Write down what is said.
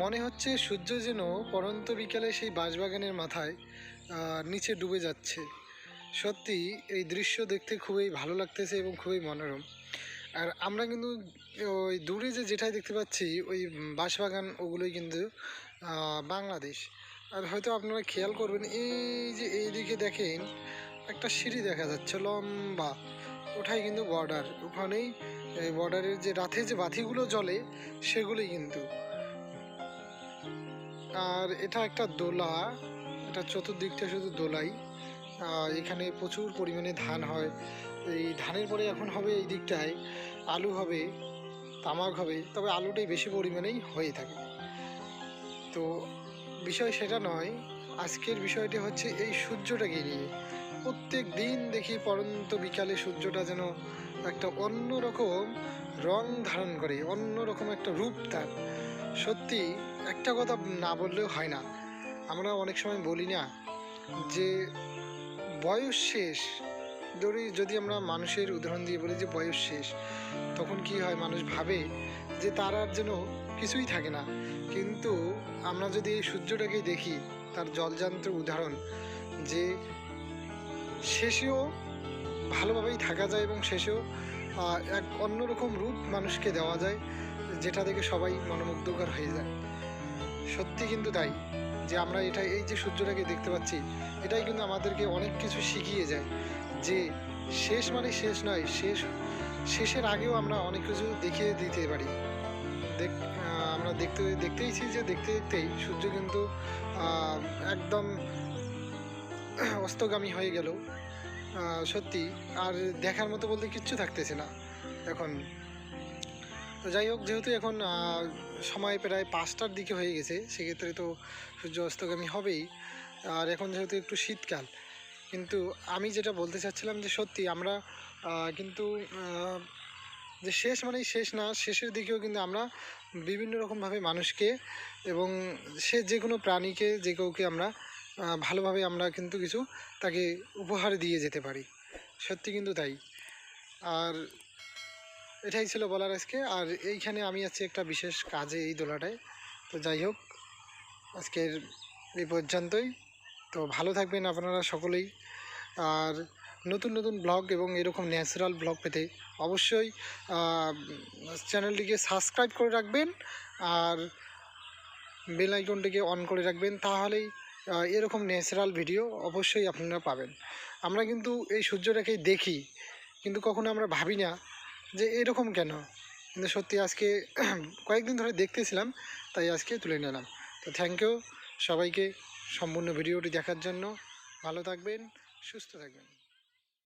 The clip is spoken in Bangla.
মনে হচ্ছে সূর্য যেন পরন্ত বিকালে সেই বাঁশবাগানের মাথায় নিচে ডুবে যাচ্ছে। সত্যি এই দৃশ্য দেখতে খুবই ভালো লাগতেছে এবং খুবই মনোরম। আর আমরা কিন্তু ওই দূরে যে যেটাই দেখতে পাচ্ছি, ওই বাঁশবাগান ওগুলোই কিন্তু বাংলাদেশ। আর হয়তো আপনারা খেয়াল করবেন, এই যে এইদিকে দেখেন, একটা সিঁড়ি দেখা যাচ্ছে লম্বা। ওঠাই কিন্তু বর্ডার ওখানেই বর্ডারের যে রাতে যে বাতিগুলো জ্বলে, সেগুলোই কিন্তু। আর এটা একটা দোলা, এটা চতুর্দিকটা শুধু দোলাই। এখানে প্রচুর পরিমাণে ধান হয়। এই ধানের পরে এখন হবে এই দিকটায়, আলু হবে, তামাক হবে, তবে আলুটাই বেশি পরিমাণেই হয়ে থাকে। তো বিষয় সেটা নয়, আজকের বিষয়টি হচ্ছে এই সূর্যটাকে নিয়ে। প্রত্যেক দিন দেখি পরন্ত বিকালে সূর্যটা যেন একটা অন্যরকম রং ধারণ করে, অন্যরকম একটা রূপ তার। সত্যি একটা কথা না বললেও হয় না। আমরা অনেক সময় বলি না যে, বয়স শেষ। ধরি যদি আমরা মানুষের উদাহরণ দিয়ে বলি যে, বয়স শেষ, তখন কি হয় মানুষ ভাবে যে, তার আর যেন কিছুই থাকে না। কিন্তু আমরা যদি এই সূর্যটাকেই দেখি, তার জলযান্ত্র উদাহরণ যে, শেষেও ভালোভাবেই থাকা যায় এবং শেষেও এক অন্যরকম রূপ মানুষকে দেওয়া যায়, যেটা দেখে সবাই মনোমুগ্ধকর হয়ে যায়। সত্যি কিন্তু তাই যে আমরা এটা, এই যে সূর্যটাকে দেখতে পাচ্ছি, এটাই কিন্তু আমাদেরকে অনেক কিছু শিখিয়ে যায় যে শেষ মানে শেষ নয়, শেষ, শেষের আগেও আমরা অনেক কিছু দেখিয়ে দিতে পারি। দেখ আমরা দেখতে দেখতেইছি যে দেখতে দেখতেই সূর্য কিন্তু একদম অস্তগামী হয়ে গেল। সত্যি, আর দেখার মতো বলতে কিচ্ছু থাকতেছে না। এখন তো যাই হোক, যেহেতু এখন সময় প্রায় পাঁচটার দিকে হয়ে গেছে, সেক্ষেত্রে তো সূর্য অস্তগামী হবেই। আর এখন যেহেতু একটু শীতকাল, কিন্তু আমি যেটা বলতে চাচ্ছিলাম যে সত্যি আমরা কিন্তু যে শেষ মানেই শেষ না, শেষের দিকেও কিন্তু আমরা বিভিন্ন রকমভাবে মানুষকে এবং সে যে কোনো প্রাণীকে, যে কাউকে আমরা ভালোভাবে আমরা কিন্তু কিছু তাকে উপহার দিয়ে যেতে পারি। সত্যি কিন্তু তাই। আর এটাই ছিল বলার আজকে। আর এইখানে আমি আছি একটা বিশেষ কাজে এই দোলাটায়। তো যাই হোক, আজকের এই পর্যন্তই। তো ভালো থাকবেন আপনারা সকলেই। আর নতুন নতুন ব্লগ এবং এরকম ন্যাচারাল ব্লগ পেতে অবশ্যই চ্যানেলটিকে সাবস্ক্রাইব করে রাখবেন আর বেল আইকনটিকে অন করে রাখবেন। তাহলেই এরকম ন্যাচারাল ভিডিও অবশ্যই আপনারা পাবেন। আমরা কিন্তু এই সূর্যটাকে দেখি, কিন্তু কখনো আমরা ভাবি না যে এরকম কেন? কিন্তু সত্যি আজকে কয়েকদিন ধরে দেখতেছিলাম, তাই আজকে তুলে নিলাম। তো থ্যাংক ইউ সবাইকে সম্পূর্ণ ভিডিওটি দেখার জন্য। ভালো থাকবেন, সুস্থ থাকবেন।